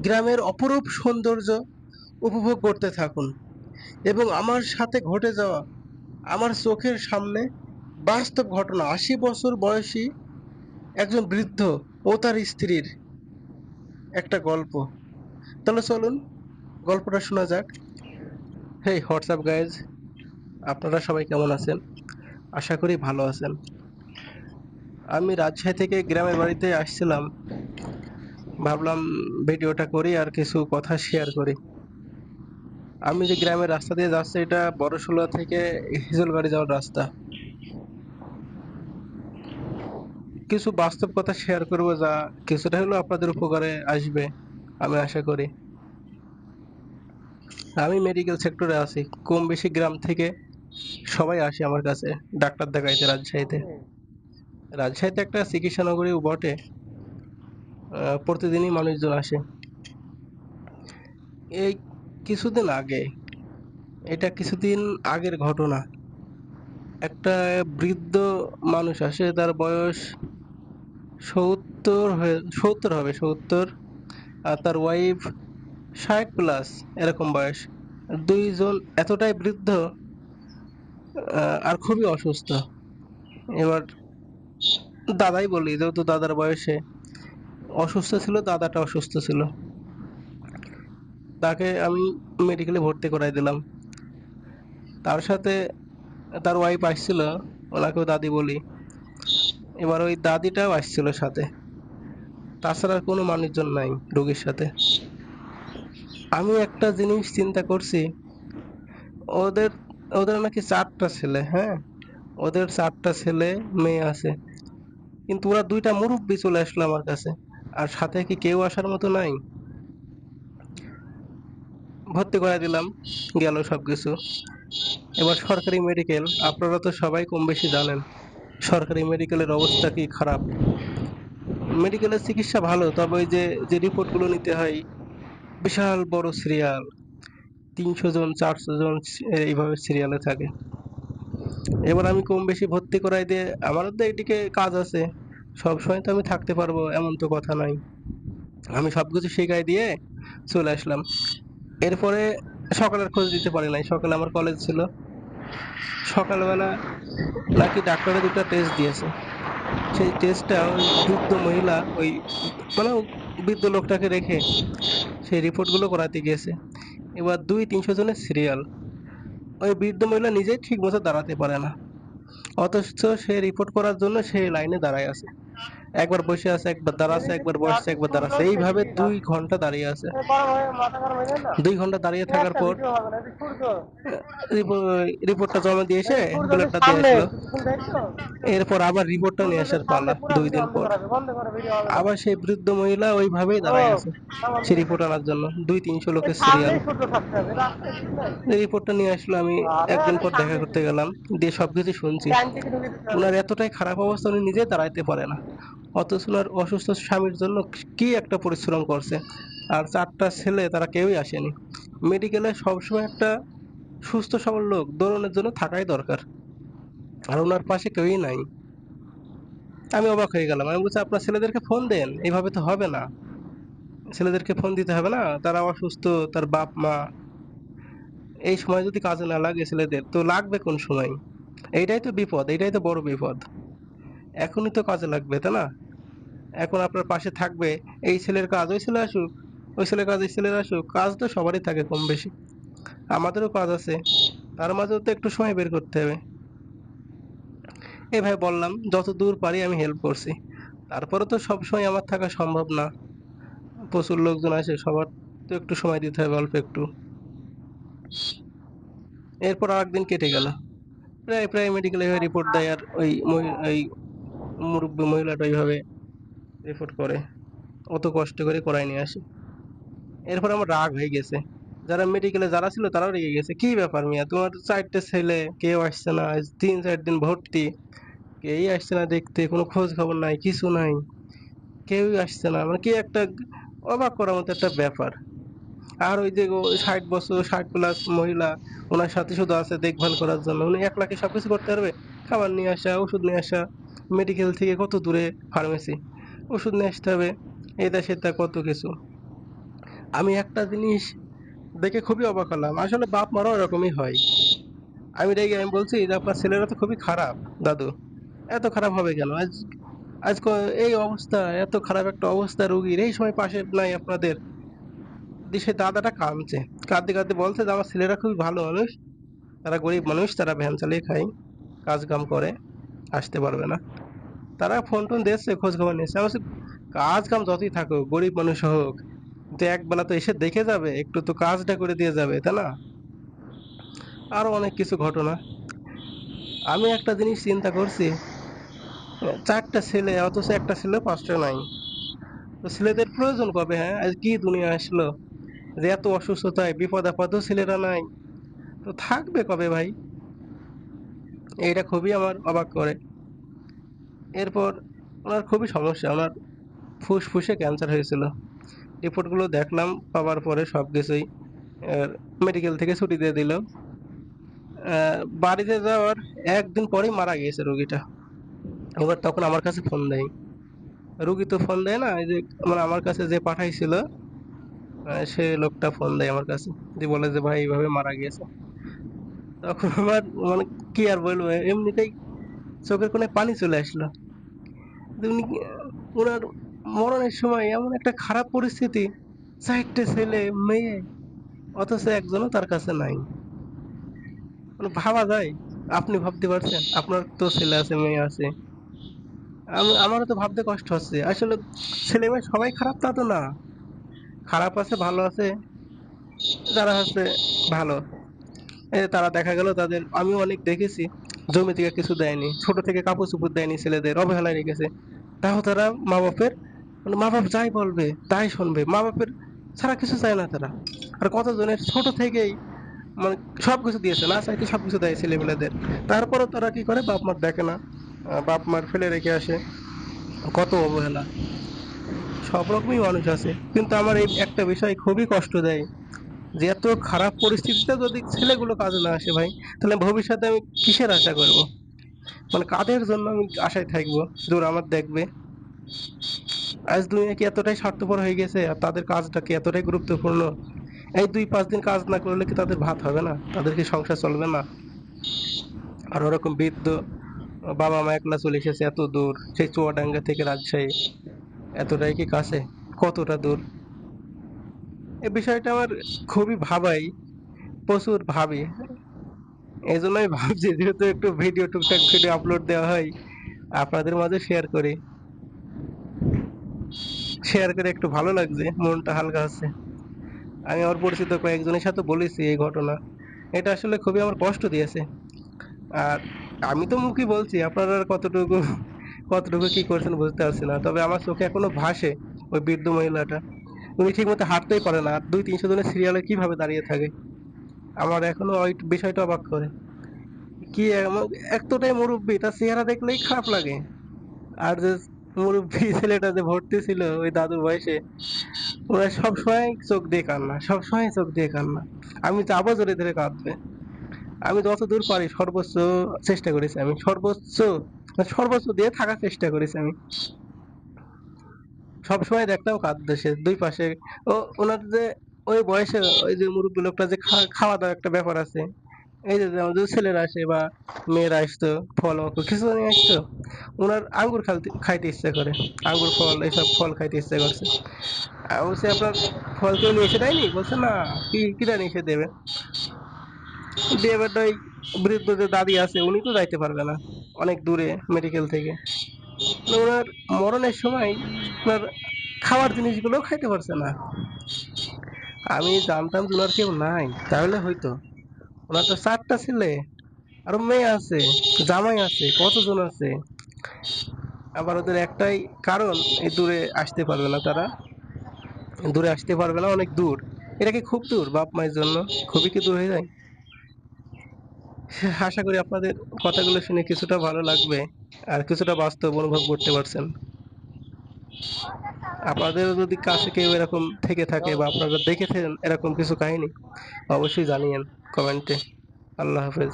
গ্রামের অপরূপ সৌন্দর্য উপভোগ করতে থাকুন এবং আমার সাথে ঘটে যাওয়া আমার চোখের সামনে বাস্তব ঘটনা, আশি বছর বয়সী একজন বৃদ্ধ ও তার স্ত্রীর একটা গল্প। তাহলে চলুন, গল্পটা শোনা যাক। হেই হোয়াটসঅ্যাপ গাইজ আপনারা সবাই কেমন আছেন? আশা করি ভালো আছেন। আমি রাজশাহী থেকে গ্রামের বাড়িতে আসছিলাম। ভাবলাম ভিডিওটা করি আর কিছু কথা শেয়ার করি। আমি যে গ্রামের রাস্তা দিয়ে যাচ্ছি, এটা বড়শোলা থেকে হিজলগাড়ি যাওয়ার রাস্তা। কিছু বাস্তব কথা শেয়ার করব যা কিছুটা হলেও আপনাদের উপকারে আসবে, আমি আশা করি। আমি মেডিকেল সেক্টরে আছি, কম বেশি গ্রাম থেকে সবাই আসে আমার কাছে, ডাক্তার দেখাইতে, রাজশাহীতে। রাজশাহীতে একটা চিকিৎসা নগরী বটে প্রতিদিনই মানুষজন আসে। এই কিছুদিন আগে, এটা কিছুদিন আগের ঘটনা। একটা বৃদ্ধ মানুষ আসে, তার বয়স সত্তর হয়ে, সত্তর হবে, সত্তর। আর তার ওয়াইফ ষাট প্লাস এরকম বয়স। দুইজন এতটাই বৃদ্ধ আর খুবই অসুস্থ। এবার দাদাই বলি যেহেতু দাদার বয়সে অসুস্থ ছিল, দাদাটা অসুস্থ ছিল। তাকে আমি মেডিকেলে ভর্তি করাই দিলাম। তার সাথে তার ওয়াইফ আসছিল, ওনাকেও দাদি বলি। এবার ওই দাদিটাও আসছিল সাথে। তাছাড়া কোনো মানুষজন নাই রোগীর সাথে। আমি একটা জিনিস চিন্তা করছি, ওদের ওদের নাকি চারটা ছেলে হ্যাঁ? ওদের চারটা ছেলে, মেয়ে আছে। কিন্তু ওরা দুইটা মুরব্বি চলে আসলো আমার কাছে। আর সাথে কি কেউ আসার মতো নাই? ভর্তি করে দিলাম, গেল সবকিছু। এবার সরকারি মেডিকেল আপনারা তো সবাই কম বেশি জানেন, সরকারি মেডিকেলের অবস্থা কি খারাপ? মেডিকেলের চিকিৎসা ভালো, তবে ওই যে যে রিপোর্টগুলো নিতে হয়, বিশাল বড় সিরিয়াল তিনশো জন, চারশো জন এইভাবে সিরিয়ালে থাকে। এবার আমি কম বেশি ভর্তি করাই দিয়ে, আমারও তো এইদিকে কাজ আছে। সব সময় তো আমি থাকতে পারব, এমন তো কথা নাই আমি সবকিছু শেখাই দিয়ে চলে আসলাম। এরপরে সকালের খোঁজ দিতে পারি নাই, সকালে আমার কলেজ ছিল। সকালবেলা নাকি ডাক্তারে দুটো টেস্ট দিয়েছে। সেই টেস্টটা ওই বৃদ্ধ মহিলা, ওই মানে বৃদ্ধ লোকটাকে রেখে সেই রিপোর্টগুলো করাতে গিয়েছে। এবার দুই তিনশো জনের সিরিয়াল ওই বৃদ্ধ মহিলা নিজেই ঠিক মতো দাঁড়াতে পারে না। অথচ সে রিপোর্ট করার জন্য সে লাইনে দাঁড়ায় আছে। একবার বসে আছে একবার দাঁড়াচ্ছে একবার বসছে একবার দাঁড়াচ্ছে এইভাবে দুই ঘণ্টা দাঁড়িয়ে আছে। দুই ঘণ্টা দাঁড়িয়ে থাকার পর রিপোর্টটা জমা দিয়ে এসে ব্লাডটা দিয়ে আসলো। এরপর আবার রিপোর্টটা নিয়ে আসার পালা দুই দিন পর। আবার সেই বৃদ্ধ মহিলা ওইভাবেই দাঁড়ায় আছে। সেই রিপোর্ট আনার জন্য দুই তিনশো লোকের সিরিয়াল রিপোর্টটা নিয়ে আসলো আমি একদিন পর দেখা করতে গেলাম দিয়ে সবকিছু শুনছি। ওনার এতটাই খারাপ অবস্থা উনি নিজে দাঁড়াইতে পারে না। অথচ ওনার অসুস্থ স্বামীর জন্য কি একটা পরিশ্রম করছে? আর চারটা ছেলে, তারা কেউই আসেনি। মেডিকেলে সবসময় একটা সুস্থ, সবল লোক দৌড়ানোর জন্য থাকাই দরকার। আর ওনার পাশে কেউই নাই। আমি অবাক হয়ে গেলাম। আমি বলছি, আপনার ছেলেদেরকে ফোন দেন। এইভাবে তো হবে না। ছেলেদেরকে ফোন দিতে হবে না। তারা অসুস্থ, তার বাপ, মা। এই সময় যদি কাজে না লাগে ছেলেদের, তো লাগবে কোন সময়? এইটাই তো বিপদ, এইটাই তো বড় বিপদ। এখনই তো কাজে লাগবে, তাই না? এখন আপনার পাশে থাকবে, এই ছেলের কাজ, ওই ছেলে আসুক, ওই ছেলের কাজ, এই ছেলের আসুক, কাজ তো সবারই থাকে কম বেশি আমাদেরও কাজ আছে, তার মাঝেও তো একটু সময় বের করতে হবে। এই ভাই বললাম, যত দূর পারি আমি হেল্প করছি। তারপরে তো সব সময় আমার থাকা সম্ভব না। প্রচুর লোকজন আসে, সবার তো একটু সময় দিতে হবে অল্প একটু। এরপর আর একদিন কেটে গেল। প্রায় প্রায় মেডিকেলে রিপোর্ট দেয় আর ওই ওই মুরব্বী মহিলাটা ওইভাবে রিপোর্ট করে। অত কষ্ট করে করাই নিয়ে আসে। এরপর আমার রাগ হয়ে গেছে। যারা মেডিকেলে যারা ছিল তারাও রেগে গেছে। কি ব্যাপার মিয়া? তোমার চারটে ছেলে, কেউ আসছে না। তিন, চার দিন ভর্তি। কেউই আসছে না দেখতে? কোনো খোঁজ খবর নাই, কিছু নাই। কেউই আসছে না। মানে কি একটা অবাক করার মতো একটা ব্যাপার। আর ওই যে ষাট বছর, ষাট প্লাস মহিলা, ওনার সাথে শুধু আছে দেখভাল করার জন্য। উনি এক লাখে সবকিছু করতে পারবে? খাবার নিয়ে আসা, ওষুধ নিয়ে আসা। মেডিকেল থেকে কত দূরে ফার্মেসি ওষুধ নিয়ে আসতে হবে এটা সেটা কত কিছু? আমি একটা জিনিস দেখে খুবই অবাক হলাম, আসলে বাপ মারাও এরকমই হয়। আমি রেগে আমি বলছি যে আপনার ছেলেরা তো খুবই খারাপ, দাদু। এত খারাপ হবে কেন? আজ আজ এই অবস্থা, এত খারাপ একটা অবস্থা রুগীর, এই সময় পাশে নাই আপনাদের। সে দাদাটা কামছে কাঁদতে কাঁদতে বলছে যে, আমার ছেলেরা খুবই ভালো মানুষ, তারা গরিব মানুষ, তারা ভ্যান চালিয়ে খায়, কাজ কাম করে, আসতে পারবে না। তারা ফোন টোন দিচ্ছে খোঁজ খবর নিচ্ছে আমি কাজ কাম যতই থাকুক, গরিব মানুষ হোক তো একবেলা তো এসে দেখে যাবে, একটু তো কাজটা করে দিয়ে যাবে, তাই না? আরও অনেক কিছু ঘটনা। আমি একটা জিনিস চিন্তা করছি, চারটা ছেলে, অথচ একটা ছেলে পাঁচটা নাই। তো ছেলেদের প্রয়োজন কবে হ্যাঁ? আজ কি দুনিয়া আসলো? যে এত অসুস্থতায়, বিপদ আপদও ছেলেরা নাই। তো থাকবে কবে ভাই? এইটা খুবই আমার অবাক করে। এরপর ওনার খুবই সমস্যা, ওনার ফুসফুসে ক্যান্সার হয়েছিল। রিপোর্টগুলো দেখলাম, পাওয়ার পরে সব কিছুই মেডিকেল থেকে ছুটি দিয়ে দিল। বাড়িতে যাওয়ার একদিন পরেই মারা গিয়েছে রুগীটা। এবার তখন আমার কাছে ফোন দেয়। রুগী তো ফোন দেয় না যে মানে আমার কাছে যে পাঠাইছিল সে লোকটা ফোন দেয় আমার কাছে। যে বলে যে, ভাই, এইভাবে মারা গিয়েছে। তখন আমার মানে কি আর বলব, এমনিতেই চোখের কোণে পানি চলে আসলো। উনি ওনার মরণের সময় এমন একটা খারাপ পরিস্থিতি, চারটে ছেলে, মেয়ে, অথচ একজনও তার কাছে নাই। মানে ভাবা যায়? আপনি ভাবতে পারছেন? আপনার তো ছেলে আছে, মেয়ে আছে। আমি, আমারও তো ভাবতে কষ্ট হচ্ছে। আসলে ছেলে মেয়ে সবাই খারাপ তা তো না। খারাপ আছে, ভালো আছে, যারা হচ্ছে ভালো। তারা দেখা গেল তাদের আমি অনেক দেখেছি। জমি থেকে কিছু দেয়নি, ছোট থেকে কাপড় চোপড় দেয়নি ছেলেদের, অবহেলায় রেখেছে। তাও তারা মা বাপের মানে মা বাপ যাই বলবে, তাই শুনবে। মা বাপের ছাড়া কিছু চায় না তারা। আর কতজনের ছোট থেকেই মানে সব কিছু দিয়েছে, না চাইতে সব কিছু দেয় ছেলেমেয়েদের তারপরও তারা কি করে? বাপ মার দেখে না। বাপ মার ফেলে রেখে আসে। কত অবহেলা। সব রকমই মানুষ আছে। কিন্তু আমার এই একটা বিষয় খুবই কষ্ট দেয়। যে এত খারাপ পরিস্থিতিতে যদি ছেলেগুলো কাজে না আসে ভাই, তাহলে ভবিষ্যতে আমি কিসের আশা করব? মানে কাদের জন্য আমি আশায় থাকব? দূর আমার দেখবে। আজ দুনিয়া কি এতটাই স্বার্থপর হয়ে গেছে? আর তাদের কাজটা কি এতটাই গুরুত্বপূর্ণ? এই দুই পাঁচ দিন কাজ না করলে কি তাদের ভাত হবে না? তাদের কি সংসার চলবে না? আর ওরকম বৃদ্ধ বাবা মা একলা চলে এসেছে এত দূর, সেই চুয়াডাঙ্গা থেকে রাজশাহী। এতটাই কি কাছে? কতটা দূর? এই বিষয়টা আমার খুবই ভাবাই, প্রচুর ভাবি। এই জন্যই ভাবছি যেহেতু একটু ভিডিও টুকটাক ভিডিও আপলোড দেওয়া হয়, আপনাদের মাঝে শেয়ার করি। শেয়ার করে একটু ভালো লাগছে, মনটা হালকা আছে আমি আমার পরিচিত কয়েকজনের সাথে বলেছি এই ঘটনা। এটা আসলে খুবই আমার কষ্ট দিয়েছে। আর আমি তো মুখে বলছি, আপনারা কতটুকু কতটুকু কি করছেন বুঝতে পারছি না। তবে আমার চোখে এখনও ভাসে ওই বৃদ্ধ মহিলাটা। উনি ঠিক মতো হাঁটতেই পারে না। দুই তিনশো জনের সিরিয়ালে কীভাবে দাঁড়িয়ে থাকে? আমার এখনও ওই বিষয়টা অবাক করে। কি এতটাই মুরব্বী, তার চেহারা দেখলেই খারাপ লাগে। আর যে মুরব্বী ছেলেটা যে ভর্তি ছিল, ওই দাদুর বয়সে, ওরা সবসময় চোখ দিয়ে কান্না, সবসময় চোখ দিয়ে কান্না। আমি যাব জোরে ধরে কাঁদবে। আমি যত দূর পারি সর্বোচ্চ চেষ্টা করেছি আমি, সর্বোচ্চ সর্বোচ্চ দিয়ে থাকার চেষ্টা করেছি আমি। সবসময় দেখতাম কাঁদতে সে দুই পাশে। ও, ওনার যে ওই বয়সে ওই যে মুরব্বী লোকটা যে খাওয়া দাওয়া একটা ব্যাপার আছে। এই যে যে ছেলেরা আসে বা মেয়েরা আসতো, ফল মকর কিছু নিয়ে আসতো, ওনার আঙ্গুর খাইতে ইচ্ছা করে। আঙ্গুর ফল, এইসব ফল খাইতে ইচ্ছা করছে। বলছে, আপনার ফল কেউ নিয়ে এসে দেয়নি? বলছে, না, কি কিরা নিয়ে এসে দেবে? দিয়ে এবার ওই বৃদ্ধ যে দাদি আছে, উনি তো যাইতে পারবে না। অনেক দূরে মেডিকেল থেকে। ওনার মরণের সময় ওনার খাওয়ার জিনিসগুলো খাইতে পারছে না। আমি জানতাম যে ওনার কেউ নাই, তাহলে হয়তো। ওনার তো চারটা ছেলে, আরও মেয়ে আছে, জামাই আছে, কতজন আছে? আবার ওদের একটাই কারণ, এই দূরে আসতে পারবে না তারা। দূরে আসতে পারবে না, অনেক দূর। এটা কি খুব দূর, বাপ মায়ের জন্য? খুবই কি দূর হয়ে যায়? আশা করি আপনাদের কথাগুলো শুনে কিছুটা ভালো লাগবে। আর কিছুটা বাস্তব অনুভব করতে পারছেন। আপনাদের যদি কাছে কেউ এরকম থেকে থাকে বা আপনারা দেখেছেন এরকম কিছু কাহিনী, অবশ্যই জানিয়েন কমেন্টে। আল্লাহ হাফেজ।